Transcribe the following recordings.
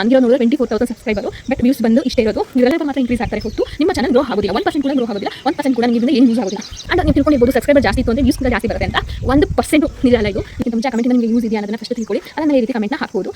ನನಗೆ ನೋಡಿದ್ರೆ twenty four thousand subscriber but views ಬಂದು ಇಷ್ಟೇ ಇರೋದು. ಇವೆಲ್ಲ ಮಾತ್ರ ಇನ್ಕ್ರೀಸ್ ಆಗ್ತಾರೆ ಹೊತ್ತು ನಿಮ್ಮ ಚಾನಲ್ ಗ್ರೋ ಆಗೋದಿಲ್ಲ. ಒನ್ ಪರ್ಸೆಂಟ್ ಕೂಡ ಗ್ರೋ ಆಗೋದಿಲ್ಲ. ಒನ್ ಪರ್ಸೆಂಟ್ ಕೂಡ ನಿಮಗೆ ಏನು ಯೂಸ್ ಆಗೋದಿಲ್ಲ. ಅಂಡ್ ನೀವು ತಿಳ್ಕೊಂಡಿರ್ಬೋದು ಸಬ್ಸ್ಕ್ರೈಬರ್ ಜಾಸ್ತಿ ಇತ್ತು ಅಂದರೆ ವ್ಯೂಸ್ ಕೂಡ ಜಾಸ್ತಿ ಬರುತ್ತೆ ಅಂತ. ಒಂದು ಪರ್ಸೆಂಟ್ ನಿಜ ಅಲ್ಲ ಇದು. ನಿಮ್ಮ ಮುಂಚೆ ಕಮೆಂಟ್ ನನಗೆ ಯೂಸ್ ಇದೆಯಾ ಅನ್ನೋದನ್ನ ಫಸ್ಟ್ ತಿಳ್ಕೊಳ್ಳಿ. ಅದನ್ನ ಈ ರೀತಿ ಕಮೆಂಟ್ನ ಹಾಕ್ಬೋದು.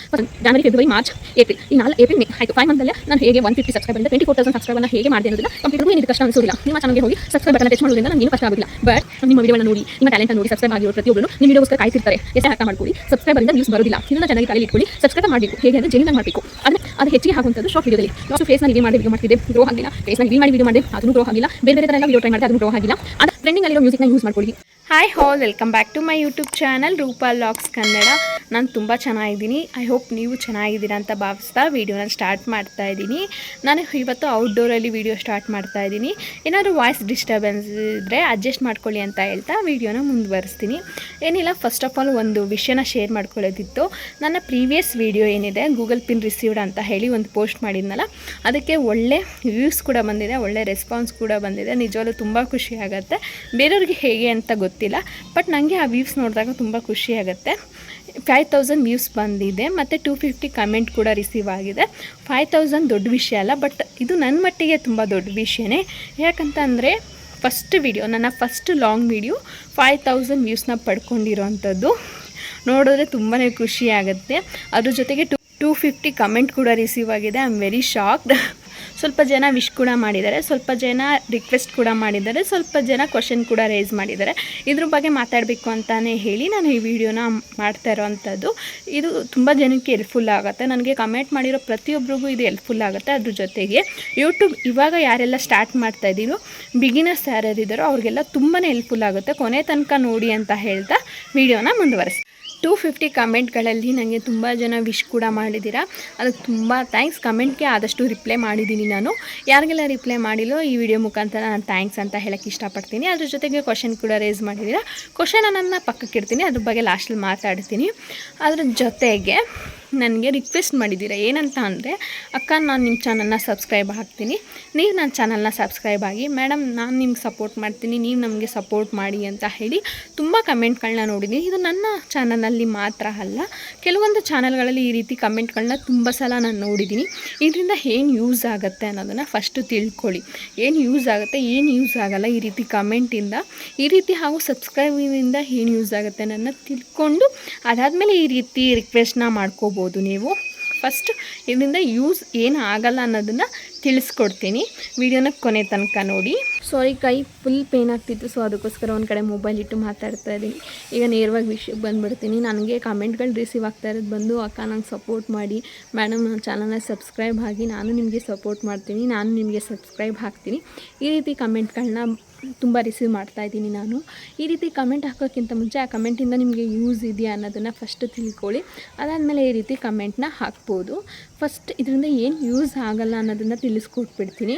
ಜನವರಿ ಫೆಬ್ರವರಿ ಮಾರ್ಚ್ ಏಪ್ರಿಲ್ ಈ ನಾಲ್ಕು ಏಪ್ರಿಲ್ ಮೇ ಆಯಿತು. ಫೈವ್ ಮಂತಲ್ಲೇ ನಾನು ಹೇಗೆ one fifty subscriber twenty four thousand ಸಬ್ಸ್ಕ್ರೈಬರ್ನ ಹೇಗೆ ಮಾಡಿದೆ ಅನ್ನೋದನ್ನ ಕಂಪ್ಯೂಟರ್ ಇದು ಕಷ್ಟ ಅನಿಸೋದಿಲ್ಲ. ನಿಮ್ಮ ಚಾನಲ್ಗೆ ಹೋಗಿ ಸಬ್ಸ್ಕ್ರೈಬ್ ಬಟನ್ ಟಚ್ ಮಾಡೋದ್ರಿಂದ ನನಗೆ ಕಷ್ಟ ಆಗೋದಿಲ್ಲ. ಬಟ್ ನಿಮ್ಮ ವಿಡಿಯೋನ ನೋಡಿ, ನಿಮ್ಮ ಟ್ಯಾಲೆಂಟ್ ನೋಡಿ ಸಬ್ಸ್ಕ್ರೈಬ್ ಆಗಿರೋ ಪ್ರತಿಯೊಬ್ಬರು ನಿಮ್ಮ ವಿಡಿಯೋಸ್ಕರ ಕಾಯ್ತಿರ್ತಾರೆ. ಎಷ್ಟೇ ಅರ್ಥ ಮಾಡ್ಕೊಳ್ಳಿ. ಸಬ್ಸ್ಕ್ರೈಬರಿಂದ ಯೂಸ್ ಬರೋದಿಲ್ಲ. ಇದನ್ನ ಚೆನ್ನಾಗಿ ತಲೆ ಇಟ್ಕೊಳ್ಳಿ. ಸಬ್ಸ್ಕ್ರೈಬ್ ಮಾಡಬೇಕು. ಹೇಗೆ ಅಂದರೆ ಜೆನ್ಯೂನ್ ಮಾಡಬೇಕು. ಅದನ್ನ ಅದು ಹೆಚ್ಚಿಗೆ ಹಾಕುವಂಥದ್ದು ಶಾರ್ಟ್ ವಿಡಿಯೋದಲ್ಲಿ ಲಾಸ್ಟ್ ಫೇಸ್ನಲ್ಲಿ ಮಾಡಿ ವಿಡಿಯೋ ಮಾಡ್ತಿದ್ದೆ. ಗ್ರೋ ಆಗಿಲ್ಲ ಫೇಸ್ನಲ್ಲಿ ಮಾಡಿ ವಿಡಿಯೋ ಮಾಡಿದೆ ಅದನ್ನು ಗ್ರೋ ಆಗಿಲ್ಲ ಬೇರೆ ಬೇರೆ ಥರ ಎಲ್ಲ ವಿಡಿಯೋ ಟ್ರೈ ಮಾಡಿದೆ, ಅದನ್ನು ಗ್ರೋ ಆಗಿಲ್ಲ ಅದು ಟ್ರೆಂಡಿಂಗ್ ಅಲ್ಲಿರೋ ಮ್ಯೂಸಿಕ್ನ ಯೂಸ್ ಮಾಡ್ಕೊಳ್ಳಿ hi all welcome back to my YouTube channel Roopa LOX Kannada ನಾನು ತುಂಬ ಚೆನ್ನಾಗಿದ್ದೀನಿ. ಐ ಹೋಪ್ ನೀವು ಚೆನ್ನಾಗಿದ್ದೀರಾ ಅಂತ ಭಾವಿಸ್ತಾ ವೀಡಿಯೋನ ಸ್ಟಾರ್ಟ್ ಮಾಡ್ತಾ ಇದ್ದೀನಿ. ನಾನು ಇವತ್ತು ಔಟ್ಡೋರಲ್ಲಿ ವೀಡಿಯೋ ಸ್ಟಾರ್ಟ್ ಮಾಡ್ತಾ ಇದ್ದೀನಿ. ಏನಾದರೂ ವಾಯ್ಸ್ ಡಿಸ್ಟರ್ಬೆನ್ಸ್ ಇದ್ದರೆ ಅಡ್ಜಸ್ಟ್ ಮಾಡ್ಕೊಳ್ಳಿ ಅಂತ ಹೇಳ್ತಾ ವೀಡಿಯೋನ ಮುಂದುವರಿಸ್ತೀನಿ ಏನಿಲ್ಲ ಫಸ್ಟ್ ಆಫ್ ಆಲ್ ಒಂದು ವಿಷಯನ ಶೇರ್ ಮಾಡ್ಕೊಳ್ಳೋದಿತ್ತು. ನನ್ನ ಪ್ರೀವಿಯಸ್ ವೀಡಿಯೋ ಏನಿದೆ ಗೂಗಲ್ ಪಿನ್ ರಿಸೀವ್ಡ್ ಅಂತ ಹೇಳಿ ಒಂದು ಪೋಸ್ಟ್ ಮಾಡಿದ್ನಲ್ಲ, ಅದಕ್ಕೆ ಒಳ್ಳೆ ವ್ಯೂಸ್ ಕೂಡ ಬಂದಿದೆ, ಒಳ್ಳೆ ರೆಸ್ಪಾನ್ಸ್ ಕೂಡ ಬಂದಿದೆ. ನಿಜವಾಗ್ಲೂ ತುಂಬ ಖುಷಿ ಆಗುತ್ತೆ. ಬೇರೆಯವ್ರಿಗೆ ಹೇಗೆ ಅಂತ ಗೊತ್ತಿಲ್ಲ. ಬಟ್ ನನಗೆ ಆ ವ್ಯೂಸ್ ನೋಡಿದಾಗ ತುಂಬ ಖುಷಿ ಆಗುತ್ತೆ. ಫೈವ್ ತೌಸಂಡ್ ವ್ಯೂಸ್ ಬಂದಿದೆ, ಮತ್ತು ಟೂ ಫಿಫ್ಟಿ ಕಮೆಂಟ್ ಕೂಡ ರಿಸೀವ್ ಆಗಿದೆ. ಫೈವ್ ತೌಸಂಡ್ ದೊಡ್ಡ ವಿಷಯ ಅಲ್ಲ ಬಟ್ ಇದು ನನ್ನ ಮಟ್ಟಿಗೆ ತುಂಬ ದೊಡ್ಡ ವಿಷಯನೇ. ಯಾಕಂತ ಅಂದರೆ ಫಸ್ಟ್ ವಿಡಿಯೋ ನನ್ನ first long video five thousand ವ್ಯೂಸ್ನ ಪಡ್ಕೊಂಡಿರೋವಂಥದ್ದು ನೋಡಿದ್ರೆ ತುಂಬಾ ಖುಷಿ ಆಗುತ್ತೆ. ಅದ್ರ ಜೊತೆಗೆ ಟು ಟೂ ಫಿಫ್ಟಿ ಕಮೆಂಟ್ ಕೂಡ ರಿಸೀವ್ ಆಗಿದೆ. ಐ ಆಮ್ ವೆರಿ ಶಾಕ್ಡ್ ಸ್ವಲ್ಪ ಜನ ವಿಶ್ ಕೂಡ ಮಾಡಿದ್ದಾರೆ, ಸ್ವಲ್ಪ ಜನ ರಿಕ್ವೆಸ್ಟ್ ಕೂಡ ಮಾಡಿದ್ದಾರೆ, ಸ್ವಲ್ಪ ಜನ ಕ್ವಶನ್ ಕೂಡ ರೇಸ್ ಮಾಡಿದ್ದಾರೆ. ಇದ್ರ ಬಗ್ಗೆ ಮಾತಾಡಬೇಕು ಅಂತಲೇ ಹೇಳಿ ನಾನು ಈ ವಿಡಿಯೋನ ಮಾಡ್ತಾ ಇರೋವಂಥದ್ದು ಇದು ತುಂಬ ಜನಕ್ಕೆ ಹೆಲ್ಪ್ಫುಲ್ ಆಗುತ್ತೆ. ನನಗೆ ಕಮೆಂಟ್ ಮಾಡಿರೋ ಪ್ರತಿಯೊಬ್ಬರಿಗೂ ಇದು ಹೆಲ್ಪ್ಫುಲ್ ಆಗುತ್ತೆ ಅದ್ರ ಜೊತೆಗೆ. ಯೂಟ್ಯೂಬ್ ಇವಾಗ ಯಾರೆಲ್ಲ ಸ್ಟಾರ್ಟ್ ಮಾಡ್ತಾ ಇದ್ದೀರೋ ಬಿಗಿನರ್ಸ್ ಯಾರ್ಯಾರಿದ್ದಾರೋ ಅವ್ರಿಗೆಲ್ಲ ತುಂಬಾ ಹೆಲ್ಪ್ಫುಲ್ ಆಗುತ್ತೆ. ಕೊನೆ ತನಕ ನೋಡಿ ಅಂತ ಹೇಳ್ತಾ ವಿಡಿಯೋನ ಮುಂದುವರಿಸಿ ಟೂ ಫಿಫ್ಟಿ ಕಮೆಂಟ್ಗಳಲ್ಲಿ ನನಗೆ ತುಂಬ ಜನ ವಿಶ್ ಕೂಡ ಮಾಡಿದ್ದೀರಾ. ಅದಕ್ಕೆ ತುಂಬ ಥ್ಯಾಂಕ್ಸ್. ಕಮೆಂಟ್ಗೆ ಆದಷ್ಟು ರಿಪ್ಲೈ ಮಾಡಿದ್ದೀನಿ ನಾನು. ಯಾರಿಗೆಲ್ಲ ರಿಪ್ಲೈ ಮಾಡಿಲ್ಲೋ ಈ ವಿಡಿಯೋ ಮುಖಾಂತರ ನಾನು ಥ್ಯಾಂಕ್ಸ್ ಅಂತ ಹೇಳೋಕ್ಕೆ ಇಷ್ಟಪಡ್ತೀನಿ. ಅದ್ರ ಜೊತೆಗೆ ಕ್ವಶನ್ ಕೂಡ ರೇಸ್ ಮಾಡಿದ್ದೀರಾ. ಕ್ವಶನ್ ನನ್ನ ಪಕ್ಕಕ್ಕೆ ಇಡ್ತೀನಿ ಅದ್ರ ಬಗ್ಗೆ ಲಾಸ್ಟಲ್ಲಿ ಮಾತಾಡ್ತೀನಿ. ಅದ್ರ ಜೊತೆಗೆ ನನಗೆ ರಿಕ್ವೆಸ್ಟ್ ಮಾಡಿದ್ದೀರಾ? ಏನಂತ ಅಂದರೆ, ಅಕ್ಕ, ನಾನು ನಿಮ್ಮ ಚಾನಲ್ನ ಸಬ್ಸ್ಕ್ರೈಬ್ ಆಗ್ತೀನಿ ನೀವು ನನ್ನ ಚಾನಲ್ನ ಸಬ್ಸ್ಕ್ರೈಬ್ ಆಗಿ ಮೇಡಮ್ ನಾನು ನಿಮ್ಗೆ ಸಪೋರ್ಟ್ ಮಾಡ್ತೀನಿ. ನೀವು ನಮಗೆ ಸಪೋರ್ಟ್ ಮಾಡಿ ಅಂತ ಹೇಳಿ ತುಂಬ ಕಮೆಂಟ್ಗಳನ್ನ ನೋಡಿದ್ದೀನಿ ಇದು ನನ್ನ ಚಾನಲಲ್ಲಿ ಮಾತ್ರ ಅಲ್ಲ, ಕೆಲವೊಂದು ಚಾನಲ್ಗಳಲ್ಲಿ ಈ ರೀತಿ ಕಮೆಂಟ್ಗಳನ್ನ ತುಂಬ ಸಲ ನಾನು ನೋಡಿದ್ದೀನಿ ಇದರಿಂದ ಏನು ಯೂಸ್ ಆಗುತ್ತೆ ಅನ್ನೋದನ್ನು ಫಸ್ಟು ತಿಳ್ಕೊಳ್ಳಿ. ಏನು ಯೂಸ್ ಆಗುತ್ತೆ, ಏನು ಯೂಸ್ ಆಗಲ್ಲ ಈ ರೀತಿ ಕಮೆಂಟಿಂದ ಈ ರೀತಿ ಹಾಗೂ ಸಬ್ಸ್ಕ್ರೈಬಿಂದ ಏನು ಯೂಸ್ ಆಗುತ್ತೆ ನನ್ನ ತಿಳ್ಕೊಂಡು, ಅದಾದಮೇಲೆ ಈ ರೀತಿ ರಿಕ್ವೆಸ್ಟ್ನ ಮಾಡ್ಕೋಬೋದು. ನೀವು. ಫಸ್ಟ್ ಇದರಿಂದ ಯೂಸ್ ಏನು ಆಗಲ್ಲ ಅನ್ನೋದನ್ನು ತಿಳಿಸ್ಕೊಡ್ತೀನಿ. ವಿಡಿಯೋನ ಕೊನೆ ತನಕ ನೋಡಿ. ಸಾರಿ ಕೈ ಫುಲ್ ಪೇನ್ ಆಗ್ತಿತ್ತು ಸೊ ಅದಕ್ಕೋಸ್ಕರ ಒಂದು ಕಡೆ ಮೊಬೈಲ್ ಇಟ್ಟು ಮಾತಾಡ್ತಾ ಇದ್ದೀನಿ. ಈಗ ನೇರವಾಗಿ ವಿಷಯಕ್ಕೆ ಬಂದುಬಿಡ್ತೀನಿ. ನನಗೆ ಕಮೆಂಟ್ಗಳು ರಿಸೀವ್ ಆಗ್ತಾ ಇರೋದು ಬಂದು ಅಕ್ಕ ನಂಗೆ ಸಪೋರ್ಟ್ ಮಾಡಿ. ಮೇಡಮ್ ನನ್ನ ಚಾನಲ್ನ ಸಬ್ಸ್ಕ್ರೈಬ್ ಆಗಿ ನಾನು ನಿಮಗೆ ಸಪೋರ್ಟ್ ಮಾಡ್ತೀನಿ. ನಾನು ನಿಮಗೆ ಸಬ್ಸ್ಕ್ರೈಬ್ ಹಾಕ್ತೀನಿ. ಈ ರೀತಿ ಕಮೆಂಟ್ಗಳನ್ನ ತುಂಬ ರಿಸೀವ್ ಮಾಡ್ತಾ ಇದ್ದೀನಿ ನಾನು. ಈ ರೀತಿ ಕಮೆಂಟ್ ಹಾಕೋಕ್ಕಿಂತ ಮುಂಚೆ ಆ ಕಮೆಂಟಿಂದ ನಿಮಗೆ ಯೂಸ್ ಇದೆಯಾ ಅನ್ನೋದನ್ನು ಫಸ್ಟ್ ತಿಳ್ಕೊಳ್ಳಿ. ಅದಾದಮೇಲೆ ಈ ರೀತಿ ಕಮೆಂಟ್ನ ಹಾಕ್ಬೋದು. ಫಸ್ಟ್ ಇದರಿಂದ ಏನು ಯೂಸ್ ಆಗಲ್ಲ ಅನ್ನೋದನ್ನು ತಿಳಿಸ್ಕೊಟ್ಬಿಡ್ತೀನಿ.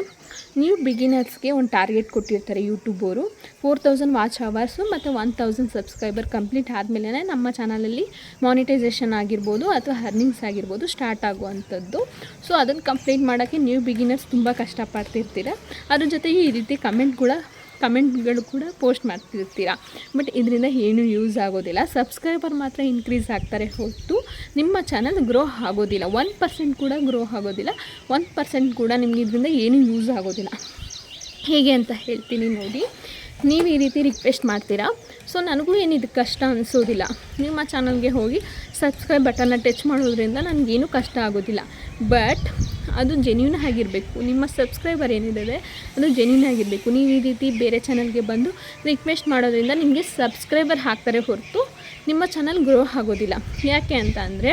ನೀವು ಬಿಗಿನರ್ಸ್ಗೆ ಒಂದು ಟಾರ್ಗೆಟ್ ಕೊಟ್ಟಿರ್ತಾರೆ YouTuber four thousand watch hours ಮತ್ತು ಒನ್ ತೌಸಂಡ್ ಸಬ್ಸ್ಕ್ರೈಬರ್ ಕಂಪ್ಲೀಟ್ ಆದಮೇಲೆ ನಮ್ಮ ಚಾನಲಲ್ಲಿ ಮಾನಿಟೈಸೇಷನ್ ಆಗಿರ್ಬೋದು ಅಥವಾ ಅರ್ನಿಂಗ್ಸ್ ಆಗಿರ್ಬೋದು ಸ್ಟಾರ್ಟ್ ಆಗುವಂಥದ್ದು. ಸೊ ಅದನ್ನು ಕಂಪ್ಲೀಟ್ ಮಾಡೋಕ್ಕೆ ನೀವು ಬಿಗಿನರ್ಸ್ ತುಂಬ ಕಷ್ಟಪಡ್ತಿರ್ತೀರ. ಅದ್ರ ಜೊತೆಗೆ ಈ ರೀತಿ ಕಮೆಂಟ್ಗಳ ಕಮೆಂಟ್ಗಳು ಕೂಡ ಪೋಸ್ಟ್ ಮಾಡ್ತಿರ್ತೀರಾ. ಬಟ್ ಇದರಿಂದ ಏನೂ ಯೂಸ್ ಆಗೋದಿಲ್ಲ. ಸಬ್ಸ್ಕ್ರೈಬರ್ ಮಾತ್ರ ಇನ್ಕ್ರೀಸ್ ಆಗ್ತಾರೆ ಹೊರತು ನಿಮ್ಮ ಚಾನಲ್ ಗ್ರೋ ಆಗೋದಿಲ್ಲ. ಒನ್ ಪರ್ಸೆಂಟ್ ಕೂಡ ಗ್ರೋ ಆಗೋದಿಲ್ಲ. ಒನ್ ಪರ್ಸೆಂಟ್ ಕೂಡ ನಿಮಗೆ ಇದರಿಂದ ಏನೂ ಯೂಸ್ ಆಗೋದಿಲ್ಲ. ಹೇಗೆ ಅಂತ ಹೇಳ್ತೀನಿ ನೋಡಿ. ನೀವು ಈ ರೀತಿ ರಿಕ್ವೆಸ್ಟ್ ಮಾಡ್ತೀರಾ? ಸೊ ನನಗೂ ಏನು ಇದು ಕಷ್ಟ ಅನಿಸೋದಿಲ್ಲ. ನಿಮ್ಮ ಚಾನಲ್ಗೆ ಹೋಗಿ ಸಬ್ಸ್ಕ್ರೈಬ್ ಬಟನ್ನ ಟಚ್ ಮಾಡೋದ್ರಿಂದ ನನಗೇನು ಕಷ್ಟ ಆಗೋದಿಲ್ಲ. ಬಟ್ ಅದು ಜೆನ್ಯೂನ್ ಆಗಿರಬೇಕು. ನಿಮ್ಮ ಸಬ್ಸ್ಕ್ರೈಬರ್ ಏನಿದೆ ಅದು ಜೆನ್ಯೂನ್ ಆಗಿರಬೇಕು. ನೀವು ಈ ರೀತಿ ಬೇರೆ ಚಾನಲ್ಗೆ ಬಂದು ರಿಕ್ವೆಸ್ಟ್ ಮಾಡೋದ್ರಿಂದ ನಿಮಗೆ ಸಬ್ಸ್ಕ್ರೈಬರ್ ಹಾಕ್ತಾರೆ ಹೊರತು ನಿಮ್ಮ ಚಾನಲ್ ಗ್ರೋ ಆಗೋದಿಲ್ಲ. ಯಾಕೆ ಅಂತ ಅಂದರೆ,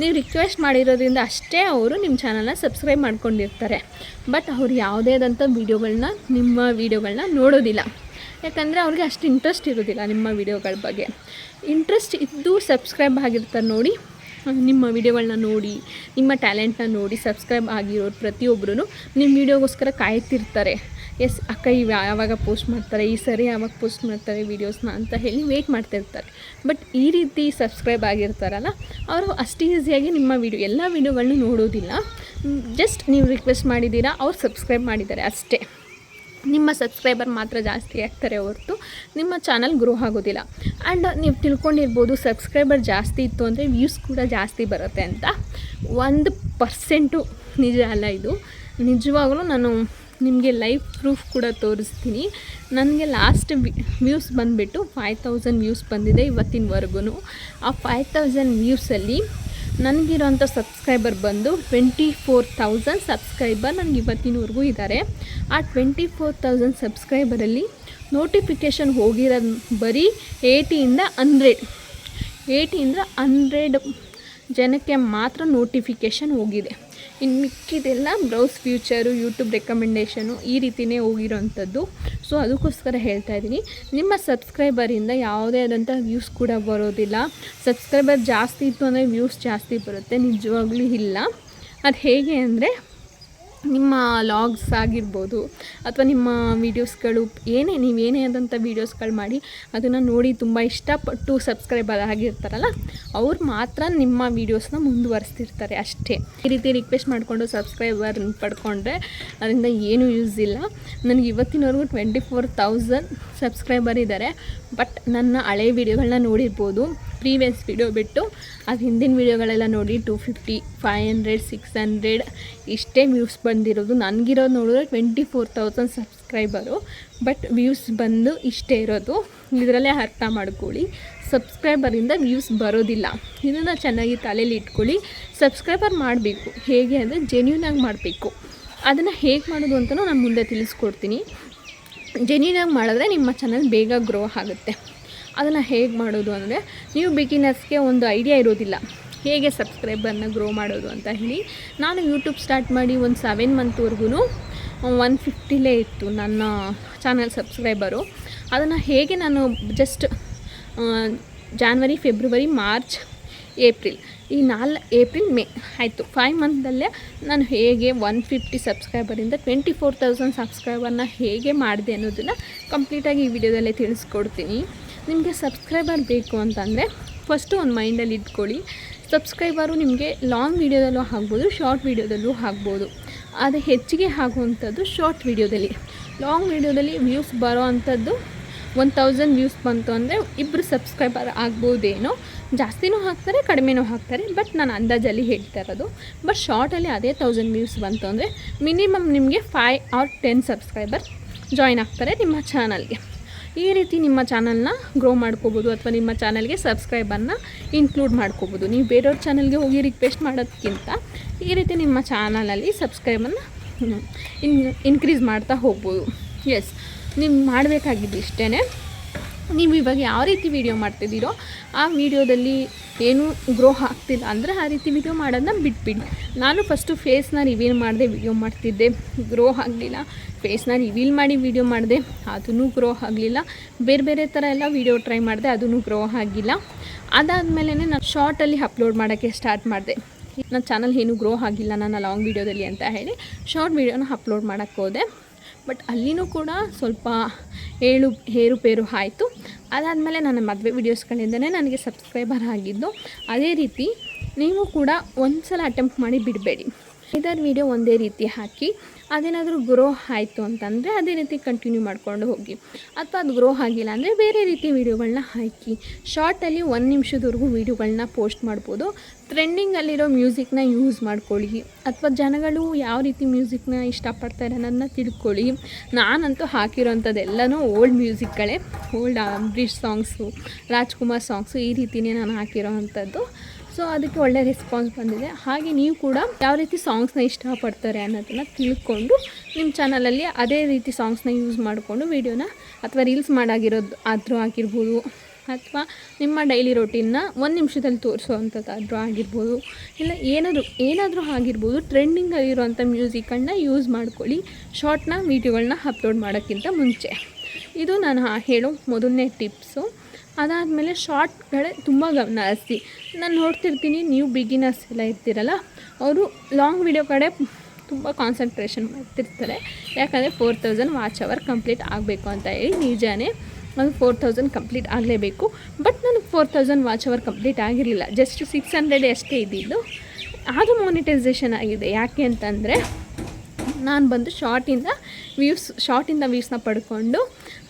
ನೀವು ರಿಕ್ವೆಸ್ಟ್ ಮಾಡಿರೋದ್ರಿಂದ ಅಷ್ಟೇ ಅವರು ನಿಮ್ಮ ಚಾನಲ್ನ ಸಬ್ಸ್ಕ್ರೈಬ್ ಮಾಡ್ಕೊಂಡಿರ್ತಾರೆ. ಬಟ್ ಅವ್ರು ಯಾವುದೇದಂಥ ವೀಡಿಯೋಗಳನ್ನ ನಿಮ್ಮ ವೀಡಿಯೋಗಳನ್ನ ನೋಡೋದಿಲ್ಲ. ಯಾಕಂದರೆ ಅವ್ರಿಗೆ ಅಷ್ಟು ಇಂಟ್ರೆಸ್ಟ್ ಇರೋದಿಲ್ಲ ನಿಮ್ಮ ವೀಡಿಯೋಗಳ ಬಗ್ಗೆ. ಇಂಟ್ರೆಸ್ಟ್ ಇದ್ದು ಸಬ್ಸ್ಕ್ರೈಬ್ ಆಗಿರ್ತಾರೆ ನೋಡಿ ನಿಮ್ಮ ವಿಡಿಯೋಗಳನ್ನ ನೋಡಿ, ನಿಮ್ಮ ಟ್ಯಾಲೆಂಟ್ನ ನೋಡಿ ಸಬ್ಸ್ಕ್ರೈಬ್ ಆಗಿರೋರು ಪ್ರತಿಯೊಬ್ಬರೂ ನಿಮ್ಮ ವೀಡಿಯೋಗೋಸ್ಕರ ಕಾಯ್ತಿರ್ತಾರೆ. ಎಸ್ ಅಕ್ಕ ಇವ ಯಾವಾಗ ಪೋಸ್ಟ್ ಮಾಡ್ತಾರೆ, ಈ ಸರಿ ಯಾವಾಗ ಪೋಸ್ಟ್ ಮಾಡ್ತಾರೆ ವೀಡಿಯೋಸ್ನ ಅಂತ ಹೇಳಿ ವೆಯ್ಟ್ ಮಾಡ್ತಿರ್ತಾರೆ. ಬಟ್ ಈ ರೀತಿ ಸಬ್ಸ್ಕ್ರೈಬ್ ಆಗಿರ್ತಾರಲ್ಲ, ಅವರು ಅಷ್ಟು ಈಸಿಯಾಗಿ ನಿಮ್ಮ ವೀಡಿಯೋ ಎಲ್ಲ ವೀಡಿಯೋಗಳನ್ನೂ ನೋಡೋದಿಲ್ಲ. ಜಸ್ಟ್ ನೀವು ರಿಕ್ವೆಸ್ಟ್ ಮಾಡಿದ್ದೀರಾ, ಅವ್ರು ಸಬ್ಸ್ಕ್ರೈಬ್ ಮಾಡಿದ್ದಾರೆ ಅಷ್ಟೇ. ನಿಮ್ಮ ಸಬ್ಸ್ಕ್ರೈಬರ್ ಮಾತ್ರ ಜಾಸ್ತಿ ಆಗ್ತಾರೆ ಹೊರತು ನಿಮ್ಮ ಚಾನಲ್ ಗ್ರೋ ಆಗೋದಿಲ್ಲ. ಆ್ಯಂಡ್ ನೀವು ತಿಳ್ಕೊಂಡಿರ್ಬೋದು ಸಬ್ಸ್ಕ್ರೈಬರ್ ಜಾಸ್ತಿ ಇತ್ತು ಅಂದರೆ ವ್ಯೂಸ್ ಕೂಡ ಜಾಸ್ತಿ ಬರುತ್ತೆ ಅಂತ. ಒಂದು ಪರ್ಸೆಂಟು ನಿಜ ಅಲ್ಲ ಇದು. ನಿಜವಾಗ್ಲೂ ನಾನು ನಿಮಗೆ ಲೈವ್ ಪ್ರೂಫ್ ಕೂಡ ತೋರಿಸ್ತೀನಿ. ನನಗೆ ಲಾಸ್ಟ್ ವ್ಯೂಸ್ ಬಂದುಬಿಟ್ಟು ಫೈವ್ ತೌಸಂಡ್ ವ್ಯೂಸ್ ಬಂದಿದೆ ಇವತ್ತಿನವರೆಗೂ ಆ ಫೈವ್ ತೌಸಂಡ್ ವ್ಯೂಸಲ್ಲಿ ನನಗಿರೋಂಥ ಸಬ್ಸ್ಕ್ರೈಬರ್ ಬಂದು ಟ್ವೆಂಟಿ ಫೋರ್ ತೌಸಂಡ್ ಸಬ್ಸ್ಕ್ರೈಬರ್ ನನಗೆ ಇವತ್ತಿನವರೆಗೂ ಇದ್ದಾರೆ. ಆ ಟ್ವೆಂಟಿ ಫೋರ್ ತೌಸಂಡ್ ಸಬ್ಸ್ಕ್ರೈಬರಲ್ಲಿ ನೋಟಿಫಿಕೇಷನ್ ಹೋಗಿರೋ ಬರೀ ಏಯ್ಟಿಯಿಂದ ಹಂಡ್ರೆಡ್. ಏಯ್ಟಿಯಿಂದ ಹಂಡ್ರೆಡ್ ಜನಕ್ಕೆ ಮಾತ್ರ ನೋಟಿಫಿಕೇಷನ್ ಹೋಗಿದೆ. ಇನ್ನು ಮಿಕ್ಕಿದೆಲ್ಲ ಬ್ರೌಸ್ ಫ್ಯೂಚರು ಯೂಟ್ಯೂಬ್ ರೆಕಮೆಂಡೇಷನು ಈ ರೀತಿಯೇ ಹೋಗಿರೋವಂಥದ್ದು ಸೊ ಅದಕ್ಕೋಸ್ಕರ ಹೇಳ್ತಾ ಇದ್ದೀನಿ. ನಿಮ್ಮ ಸಬ್ಸ್ಕ್ರೈಬರಿಂದ ಯಾವುದೇ ಆದಂಥ ವ್ಯೂಸ್ ಕೂಡ ಬರೋದಿಲ್ಲ. ಸಬ್ಸ್ಕ್ರೈಬರ್ ಜಾಸ್ತಿ ಇತ್ತು ಅಂದರೆ ವ್ಯೂಸ್ ಜಾಸ್ತಿ ಬರುತ್ತೆ. ನಿಜವಾಗ್ಲೂ ಇಲ್ಲ. ಅದು ಹೇಗೆ ಅಂದರೆ ನಿಮ್ಮ ಲಾಗ್ಸ್ ಆಗಿರ್ಬೋದು ಅಥವಾ ನಿಮ್ಮ ವೀಡಿಯೋಸ್ಗಳು ಏನೇ, ನೀವು ಏನೇ ಆದಂಥ ವೀಡಿಯೋಸ್ಗಳು ಮಾಡಿ ಅದನ್ನು ನೋಡಿ ತುಂಬ ಇಷ್ಟಪಟ್ಟು ಸಬ್ಸ್ಕ್ರೈಬರ್ ಆಗಿರ್ತಾರಲ್ಲ ಅವ್ರು ಮಾತ್ರ ನಿಮ್ಮ ವೀಡಿಯೋಸ್ನ ಮುಂದುವರಿಸ್ತಿರ್ತಾರೆ ಅಷ್ಟೇ. ಈ ರೀತಿ ರಿಕ್ವೆಸ್ಟ್ ಮಾಡಿಕೊಂಡು ಸಬ್ಸ್ಕ್ರೈಬರ್ ಪಡ್ಕೊಂಡ್ರೆ ಅದರಿಂದ ಏನೂ ಯೂಸ್ ಇಲ್ಲ. ನನಗೆ ಇವತ್ತಿನವರೆಗೂ ಟ್ವೆಂಟಿ ಫೋರ್ ತೌಸಂಡ್ ಸಬ್ಸ್ಕ್ರೈಬರ್ ಇದ್ದಾರೆ ಬಟ್ ನನ್ನ ಹಳೆ ವೀಡಿಯೋಗಳನ್ನ ನೋಡಿರ್ಬೋದು. ಪ್ರೀವಿಯಸ್ ವೀಡಿಯೋ ಬಿಟ್ಟು ಅದು ಹಿಂದಿನ ವೀಡಿಯೋಗಳೆಲ್ಲ ನೋಡಿ two fifty, five hundred, six hundred ಇಷ್ಟೇ ವ್ಯೂಸ್ ಬಂದಿರೋದು. ನನಗಿರೋದು ನೋಡಿದ್ರೆ twenty four thousand subscriber. But views ಬಂದು ಇಷ್ಟೇ ಇರೋದು. ಇದರಲ್ಲೇ ಅರ್ಥ ಮಾಡ್ಕೊಳ್ಳಿ. ಸಬ್ಸ್ಕ್ರೈಬರಿಂದ ವ್ಯೂಸ್ ಬರೋದಿಲ್ಲ. ಇದನ್ನು ಚೆನ್ನಾಗಿ ತಲೆಯಲ್ಲಿ ಇಟ್ಕೊಳ್ಳಿ. ಸಬ್ಸ್ಕ್ರೈಬರ್ ಮಾಡಬೇಕು. ಹೇಗೆ ಅಂದರೆ ಜೆನ್ಯೂನಾಗಿ ಮಾಡಬೇಕು. ಅದನ್ನು ಹೇಗೆ ಮಾಡೋದು ಅಂತಲೂ ನಾನು ಮುಂದೆ ತಿಳಿಸ್ಕೊಡ್ತೀನಿ. ಜೆನ್ಯೂನಾಗಿ ಮಾಡಿದ್ರೆ ನಿಮ್ಮ ಚಾನಲ್ ಬೇಗ ಗ್ರೋ ಆಗುತ್ತೆ. ಅದನ್ನು ಹೇಗೆ ಮಾಡೋದು ಅಂದರೆ, ನೀವು ಬಿಗಿನರ್ಸ್ಗೆ ಒಂದು ಐಡಿಯಾ ಇರೋದಿಲ್ಲ. ಹೇಗೆ ಸಬ್ಸ್ಕ್ರೈಬರ್ನ ಗ್ರೋ ಮಾಡೋದು ಅಂತ ಹೇಳಿ, ನಾನು ಯೂಟ್ಯೂಬ್ ಸ್ಟಾರ್ಟ್ ಮಾಡಿ ಒಂದು ಸೆವೆನ್ ಮಂತ್ವರೆಗೂ ಒನ್ ಫಿಫ್ಟಿಲೇ ಇತ್ತು ನನ್ನ ಚಾನಲ್ ಸಬ್ಸ್ಕ್ರೈಬರು ಅದನ್ನು ಹೇಗೆ ನಾನು just January February March April ಈ ನಾಲ್ ಏಪ್ರಿಲ್ ಮೇ, ಆಯಿತು. ಫೈವ್ ಮಂತಲ್ಲೇ ನಾನು ಹೇಗೆ ಒನ್ ಫಿಫ್ಟಿ ಸಬ್ಸ್ಕ್ರೈಬರಿಂದ ಟ್ವೆಂಟಿ ಫೋರ್ ತೌಸಂಡ್ ಸಬ್ಸ್ಕ್ರೈಬರ್ನ ಹೇಗೆ ಮಾಡಿದೆ ಅನ್ನೋದನ್ನು ಕಂಪ್ಲೀಟಾಗಿ ಈ ವಿಡಿಯೋದಲ್ಲೇ ತಿಳಿಸ್ಕೊಡ್ತೀನಿ. ನಿಮಗೆ ಸಬ್ಸ್ಕ್ರೈಬರ್ ಬೇಕು ಅಂತಂದರೆ ಫಸ್ಟು ಒಂದು ಮೈಂಡಲ್ಲಿ ಇಟ್ಕೊಳ್ಳಿ. ಸಬ್ಸ್ಕ್ರೈಬರು ನಿಮಗೆ ಲಾಂಗ್ ವೀಡಿಯೋದಲ್ಲೂ ಆಗ್ಬೋದು ಶಾರ್ಟ್ ವೀಡಿಯೋದಲ್ಲೂ ಆಗ್ಬೋದು. ಅದು ಹೆಚ್ಚಿಗೆ ಆಗುವಂಥದ್ದು ಶಾರ್ಟ್ ವೀಡಿಯೋದಲ್ಲಿ. ಲಾಂಗ್ ವೀಡಿಯೋದಲ್ಲಿ ವ್ಯೂಸ್ ಬರೋ ಅಂಥದ್ದು ಒನ್ ತೌಸಂಡ್ ವ್ಯೂಸ್ ಬಂತು ಅಂದರೆ ಇಬ್ಬರು ಸಬ್ಸ್ಕ್ರೈಬರ್ ಆಗ್ಬೋದೇನೋ. ಜಾಸ್ತಿನೂ ಹಾಕ್ತಾರೆ, ಕಡಿಮೆನೂ ಹಾಕ್ತಾರೆ ಬಟ್ ನಾನು ಅಂದಾಜಲ್ಲಿ ಹೇಳ್ತಾ ಇರೋದು. ಬಟ್ ಶಾರ್ಟಲ್ಲಿ ಅದೇ ತೌಸಂಡ್ ವ್ಯೂಸ್ ಬಂತು ಅಂದರೆ ಮಿನಿಮಮ್ ನಿಮಗೆ five or ten subscriber join ಆಗ್ತಾರೆ ನಿಮ್ಮ ಚಾನಲ್ಗೆ ಈ ರೀತಿ ನಿಮ್ಮ ಚಾನಲ್ನ ಗ್ರೋ ಮಾಡ್ಕೋಬೋದು ಅಥವಾ ನಿಮ್ಮ ಚಾನಲ್ಗೆ ಸಬ್ಸ್ಕ್ರೈಬರ್ನ ಇನ್ಕ್ಲೂಡ್ ಮಾಡ್ಕೋಬೋದು. ನೀವು ಬೇರೆಯವ್ರ ಚಾನಲ್ಗೆ ಹೋಗಿ ರಿಕ್ವೆಸ್ಟ್ ಮಾಡೋದಕ್ಕಿಂತ ಈ ರೀತಿ ನಿಮ್ಮ ಚಾನಲಲ್ಲಿ ಸಬ್ಸ್ಕ್ರೈಬರ್ನ ಇನ್ ಇನ್ಕ್ರೀಸ್ ಮಾಡ್ತಾ ಹೋಗ್ಬೋದು. ಎಸ್ ನೀವು ಮಾಡಬೇಕಾಗಿದ್ದು ಇಷ್ಟೇ ನೀವು ಇವಾಗ ಯಾವ ರೀತಿ ವೀಡಿಯೋ ಮಾಡ್ತಿದ್ದೀರೋ ಆ ವಿಡಿಯೋದಲ್ಲಿ ಏನೂ ಗ್ರೋ ಆಗ್ತಿಲ್ಲ ಅಂದರೆ ಆ ರೀತಿ ವೀಡಿಯೋ ಮಾಡೋದನ್ನ ಬಿಟ್ಬಿಡಿ. ನಾನು ಫಸ್ಟು ಫೇಸ್ನ ರಿವೀಲ್ ಮಾಡಿದೆ ವಿಡಿಯೋ ಮಾಡ್ತಿದ್ದೆ. ಗ್ರೋ ಆಗಲಿಲ್ಲ. ಫೇಸ್ನ ರಿವೀಲ್ ಮಾಡಿ ವೀಡಿಯೋ ಮಾಡಿದೆ. ಅದೂ ಗ್ರೋ ಆಗಲಿಲ್ಲ. ಬೇರೆ ಬೇರೆ ಥರ ಎಲ್ಲ ವೀಡಿಯೋ ಟ್ರೈ ಮಾಡಿದೆ ಅದೂ ಗ್ರೋ ಆಗಿಲ್ಲ. ಅದಾದಮೇಲೆ ನಾನು ಶಾರ್ಟಲ್ಲಿ ಅಪ್ಲೋಡ್ ಮಾಡೋಕ್ಕೆ ಸ್ಟಾರ್ಟ್ ಮಾಡಿದೆ. ನನ್ನ ಚಾನಲ್ ಏನೂ ಗ್ರೋ ಆಗಿಲ್ಲ ನನ್ನ ಲಾಂಗ್ ವೀಡಿಯೋದಲ್ಲಿ ಅಂತ ಹೇಳಿ ಶಾರ್ಟ್ ವೀಡಿಯೋನ ಅಪ್ಲೋಡ್ ಮಾಡೋಕ್ಕೆ ಹೋದೆ. ಬಟ್ ಅಲ್ಲಿನೂ ಕೂಡ ಸ್ವಲ್ಪ ಏಳು ಏರುಪೇರು ಆಯಿತು. ಅದಾದಮೇಲೆ ನನ್ನ ಮದುವೆ ವೀಡಿಯೋಸ್ಗಳಿಂದನೇ ನನಗೆ ಸಬ್ಸ್ಕ್ರೈಬರ್ ಆಗಿದ್ದು, ಅದೇ ರೀತಿ ನೀವು ಕೂಡ ಒಂದು ಸಲ ಅಟೆಂಪ್ಟ್ ಮಾಡಿ ಬಿಡಬೇಡಿ. ಐದಾರು ವೀಡಿಯೋ ಒಂದೇ ರೀತಿ ಹಾಕಿ ಅದೇನಾದರೂ ಗ್ರೋ ಆಯಿತು ಅಂತಂದರೆ ಅದೇ ರೀತಿ ಕಂಟಿನ್ಯೂ ಮಾಡ್ಕೊಂಡು ಹೋಗಿ. ಅಥವಾ ಅದು ಗ್ರೋ ಆಗಿಲ್ಲ ಅಂದರೆ ಬೇರೆ ರೀತಿ ವೀಡಿಯೋಗಳನ್ನ ಹಾಕಿ. ಶಾರ್ಟಲ್ಲಿ ಒಂದು ನಿಮಿಷದವರೆಗೂ ವೀಡಿಯೋಗಳನ್ನ ಪೋಸ್ಟ್ ಮಾಡ್ಬೋದು. ಟ್ರೆಂಡಿಂಗಲ್ಲಿರೋ ಮ್ಯೂಸಿಕ್ನ ಯೂಸ್ ಮಾಡ್ಕೊಳ್ಳಿ. ಅಥವಾ ಜನಗಳು ಯಾವ ರೀತಿ ಮ್ಯೂಸಿಕ್ನ ಇಷ್ಟಪಡ್ತಾರೆ ಅನ್ನೋದನ್ನ ತಿಳ್ಕೊಳ್ಳಿ. ನಾನಂತೂ ಹಾಕಿರೋಂಥದ್ದೆಲ್ಲನೂ old ಮ್ಯೂಸಿಕ್ಗಳೇ old Ambareesh songs Rajkumar songs ಈ ರೀತಿಯೇ ನಾನು ಹಾಕಿರೋ ಅಂಥದ್ದು ಸೊ ಅದಕ್ಕೆ ಒಳ್ಳೆ ರೆಸ್ಪಾನ್ಸ್ ಬಂದಿದೆ. ಹಾಗೆ ನೀವು ಕೂಡ ಯಾವ ರೀತಿ ಸಾಂಗ್ಸ್ನ ಇಷ್ಟಪಡ್ತಾರೆ ಅನ್ನೋದನ್ನು ತಿಳ್ಕೊಂಡು ನಿಮ್ಮ ಚಾನಲಲ್ಲಿ ಅದೇ ರೀತಿ ಸಾಂಗ್ಸ್ನ ಯೂಸ್ ಮಾಡಿಕೊಂಡು ವೀಡಿಯೋನ ಅಥವಾ ರೀಲ್ಸ್ ಮಾಡಾಗಿರೋದು ಆದರೂ ಆಗಿರ್ಬೋದು ಅಥವಾ ನಿಮ್ಮ ಡೈಲಿ ರೊಟೀನ್ನ ಒಂದು ನಿಮಿಷದಲ್ಲಿ ತೋರಿಸುವಂಥದ್ದಾದರೂ ಆಗಿರ್ಬೋದು. ಇಲ್ಲ, ಏನಾದರೂ ಏನಾದರೂ ಆಗಿರ್ಬೋದು ಟ್ರೆಂಡಿಂಗಲ್ಲಿರುವಂಥ ಮ್ಯೂಸಿಕನ್ನು ಯೂಸ್ ಮಾಡ್ಕೊಳ್ಳಿ. ಶಾರ್ಟ್ನ ವೀಡಿಯೋಗಳನ್ನ ಅಪ್ಲೋಡ್ ಮಾಡೋಕ್ಕಿಂತ ಮುಂಚೆ. ಇದು ನಾನು ಹೇಳೋ ಮೊದಲನೇ ಟಿಪ್ಸು ಅದಾದಮೇಲೆ ಶಾರ್ಟ್ಗಳೇ ತುಂಬ ಗಮನ ಹರಿಸಿ. ನಾನು ನೋಡ್ತಿರ್ತೀನಿ, ನೀವು ಬಿಗಿನರ್ಸ್ ಎಲ್ಲ ಇರ್ತೀರಲ್ಲ, ಅವರು ಲಾಂಗ್ ವಿಡಿಯೋ ಕಡೆ ತುಂಬ ಕಾನ್ಸಂಟ್ರೇಷನ್ ಮಾಡ್ತಿರ್ತಾರೆ. ಯಾಕಂದರೆ four thousand watch hour complete ಆಗಬೇಕು ಅಂತ ಹೇಳಿ ನಿಜಾನೇ ಅದು ಫೋರ್ ತೌಸಂಡ್ ಕಂಪ್ಲೀಟ್ ಆಗಲೇಬೇಕು. ಬಟ್ ನನಗೆ four thousand watch hour complete ಆಗಿರಲಿಲ್ಲ. ಜಸ್ಟ್ ಸಿಕ್ಸ್ ಹಂಡ್ರೆಡ್ ಅಷ್ಟೇ ಇದ್ದಿದ್ದು. ಅದು ಮೋನಿಟೈಸೇಷನ್ ಆಗಿದೆ. ಯಾಕೆ ಅಂತಂದರೆ ನಾನು ಬಂದು ಶಾರ್ಟಿಂದ ವ್ಯೂಸ್ ಶಾರ್ಟಿಂದ ವ್ಯೂಸ್ನ ಪಡ್ಕೊಂಡು,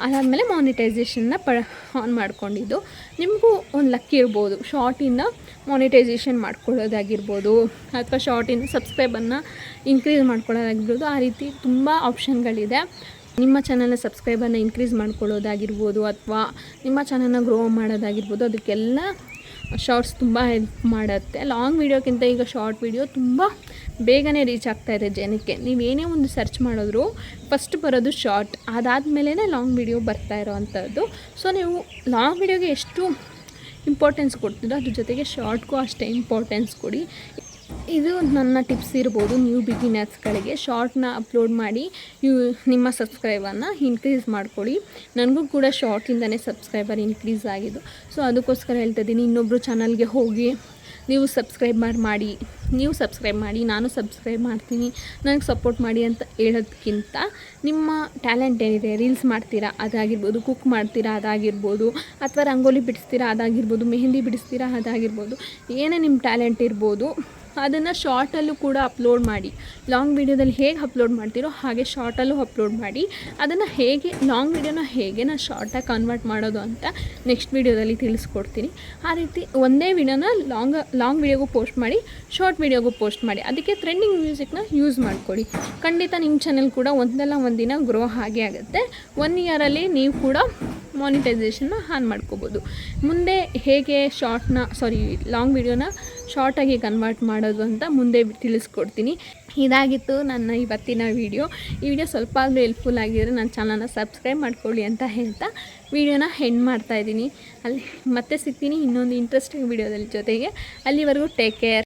ಅದಾದಮೇಲೆ ಮಾನಿಟೈಸೇಷನ್ನ ಪ ಆನ್ ಮಾಡ್ಕೊಂಡಿದ್ದು. ನಿಮಗೂ ಒಂದು ಲಕ್ಕಿ ಇರ್ಬೋದು ಶಾರ್ಟಿಂದ ಮಾನಿಟೈಸೇಷನ್ ಮಾಡ್ಕೊಳ್ಳೋದಾಗಿರ್ಬೋದು, ಅಥವಾ ಶಾರ್ಟಿಂದ ಸಬ್ಸ್ಕ್ರೈಬನ್ನು ಇನ್ಕ್ರೀಸ್ ಮಾಡ್ಕೊಳ್ಳೋದಾಗಿರ್ಬೋದು, ಆ ರೀತಿ ತುಂಬ ಆಪ್ಷನ್ಗಳಿದೆ ನಿಮ್ಮ ಚಾನಲ್ನ ಸಬ್ಸ್ಕ್ರೈಬನ್ನು ಇನ್ಕ್ರೀಸ್ ಮಾಡ್ಕೊಳ್ಳೋದಾಗಿರ್ಬೋದು, ಅಥವಾ ನಿಮ್ಮ ಚಾನಲ್ನ ಗ್ರೋ ಮಾಡೋದಾಗಿರ್ಬೋದು, ಅದಕ್ಕೆಲ್ಲ ಶಾರ್ಟ್ಸ್ ತುಂಬ ಹೆಲ್ಪ್ ಮಾಡುತ್ತೆ. ಲಾಂಗ್ ವೀಡಿಯೋಕ್ಕಿಂತ ಈಗ ಶಾರ್ಟ್ ವೀಡಿಯೋ ತುಂಬ ಬೇಗನೆ ರೀಚ್ ಆಗ್ತಾ ಇದೆ ಜನಕ್ಕೆ. ನೀವೇನೇ ಒಂದು ಸರ್ಚ್ ಮಾಡಿದ್ರು ಫಸ್ಟ್ ಬರೋದು ಶಾರ್ಟ್ ಅದಾದಮೇಲೆ ಲಾಂಗ್ ವೀಡಿಯೋ ಬರ್ತಾ ಇರೋವಂಥದ್ದು. ಸೊ ನೀವು ಲಾಂಗ್ ವೀಡಿಯೋಗೆ ಎಷ್ಟು ಇಂಪಾರ್ಟೆನ್ಸ್ ಕೊಡ್ತೀರೋ ಅದ್ರ ಜೊತೆಗೆ ಶಾರ್ಟ್ಗೂ ಅಷ್ಟೇ ಇಂಪಾರ್ಟೆನ್ಸ್ ಕೊಡಿ. ಇದು ನನ್ನ ಟಿಪ್ಸ್ ಇರ್ಬೋದು ನ್ಯೂ ಬಿಗಿನರ್ಸ್ಗಳಿಗೆ ಶಾರ್ಟ್ನ ಅಪ್ಲೋಡ್ ಮಾಡಿ, ಯು, ನಿಮ್ಮ ಸಬ್ಸ್ಕ್ರೈಬರ್ನ ಇನ್ಕ್ರೀಸ್ ಮಾಡ್ಕೊಳ್ಳಿ. ನನಗೂ ಕೂಡ ಶಾರ್ಟಿಂದನೇ ಸಬ್ಸ್ಕ್ರೈಬರ್ ಇನ್ಕ್ರೀಸ್ ಆಗಿದ್ದು. ಸೊ ಅದಕ್ಕೋಸ್ಕರ ಹೇಳ್ತಾ ಇದ್ದೀನಿ ಇನ್ನೊಬ್ಬರು ಚಾನಲ್ಗೆ ಹೋಗಿ, ನೀವು ಸಬ್ಸ್ಕ್ರೈಬ್ ಮಾಡಿ ಮಾಡಿ. ನೀವು ಸಬ್ಸ್ಕ್ರೈಬ್ ಮಾಡಿ, ನಾನು ಸಬ್ಸ್ಕ್ರೈಬ್ ಮಾಡ್ತೀನಿ. ನನಗೆ ಸಪೋರ್ಟ್ ಮಾಡಿ ಅಂತ ಹೇಳೋದಕ್ಕಿಂತ ನಿಮ್ಮ ಟ್ಯಾಲೆಂಟ್ ಏನಿದೆ ರೀಲ್ಸ್ ಮಾಡ್ತೀರಾ, ಅದಾಗಿರ್ಬೋದು ಕುಕ್ ಮಾಡ್ತೀರಾ, ಅದಾಗಿರ್ಬೋದು, ಅಥವಾ ರಂಗೋಲಿ ಬಿಡಿಸ್ತೀರಾ, ಅದಾಗಿರ್ಬೋದು, ಮೆಹಂದಿ ಬಿಡಿಸ್ತೀರಾ, ಅದಾಗಿರ್ಬೋದು, ಏನೇ ನಿಮ್ಮ ಟ್ಯಾಲೆಂಟ್ ಇರ್ಬೋದು ಅದನ್ನು ಶಾರ್ಟಲ್ಲೂ ಕೂಡ ಅಪ್ಲೋಡ್ ಮಾಡಿ. ಲಾಂಗ್ ವೀಡಿಯೋದಲ್ಲಿ ಹೇಗೆ ಅಪ್ಲೋಡ್ ಮಾಡ್ತೀರೋ ಹಾಗೆ ಶಾರ್ಟಲ್ಲೂ ಅಪ್ಲೋಡ್ ಮಾಡಿ. ಅದನ್ನು ಹೇಗೆ ಲಾಂಗ್ ವೀಡಿಯೋನ ಹೇಗೆ ನಾನು ಶಾರ್ಟಾಗಿ ಕನ್ವರ್ಟ್ ಮಾಡೋದು ಅಂತ ನೆಕ್ಸ್ಟ್ ವೀಡಿಯೋದಲ್ಲಿ ತಿಳಿಸ್ಕೊಡ್ತೀನಿ. ಆ ರೀತಿ ಒಂದೇ ವೀಡಿಯೋನ ಲಾಂಗ್ ಲಾಂಗ್ ವೀಡಿಯೋಗೂ ಪೋಸ್ಟ್ ಮಾಡಿ ಶಾರ್ಟ್ ವೀಡಿಯೋಗೂ ಪೋಸ್ಟ್ ಮಾಡಿ. ಅದಕ್ಕೆ ಟ್ರೆಂಡಿಂಗ್ ಮ್ಯೂಸಿಕ್ನ ಯೂಸ್ ಮಾಡ್ಕೊಳ್ಳಿ ಖಂಡಿತ ನಿಮ್ಮ ಚಾನೆಲ್ ಕೂಡ ಒಂದಲ್ಲ ಒಂದಿನ ಗ್ರೋ ಹಾಗೆ ಆಗುತ್ತೆ. ಒನ್ ಇಯರಲ್ಲಿ ನೀವು ಕೂಡ ಮಾನಿಟೈಸೇಷನ್ನ ಆನ್ ಮಾಡ್ಕೋಬೋದು. ಮುಂದೆ ಹೇಗೆ ಶಾರ್ಟ್ನ ಸಾರಿ ಲಾಂಗ್ ವೀಡಿಯೋನ ಶಾರ್ಟಾಗಿ ಕನ್ವರ್ಟ್ ಮಾಡೋದು ಅಂತ ಮುಂದೆ ತಿಳಿಸ್ಕೊಡ್ತೀನಿ. ಇದಾಗಿತ್ತು ನನ್ನ ಇವತ್ತಿನ ವಿಡಿಯೋ ಈ ವಿಡಿಯೋ ಸ್ವಲ್ಪ ಆದರೂ ಹೆಲ್ಪ್ಫುಲ್ ಆಗಿದ್ರೆ ನನ್ನ ಚಾನಲ್ನ ಸಬ್ಸ್ಕ್ರೈಬ್ ಮಾಡ್ಕೊಳ್ಳಿ ಅಂತ ಹೇಳ್ತಾ ವಿಡಿಯೋನ ಹೆಂಡ್ ಮಾಡ್ತಾಯಿದ್ದೀನಿ ಅಲ್ಲಿ ಮತ್ತೆ ಸಿಗ್ತೀನಿ ಇನ್ನೊಂದು ಇಂಟ್ರೆಸ್ಟಿಂಗ್ ವೀಡಿಯೋದಲ್ಲಿ ಜೊತೆಗೆ. ಅಲ್ಲಿವರೆಗೂ ಟೇಕ್ ಕೇರ್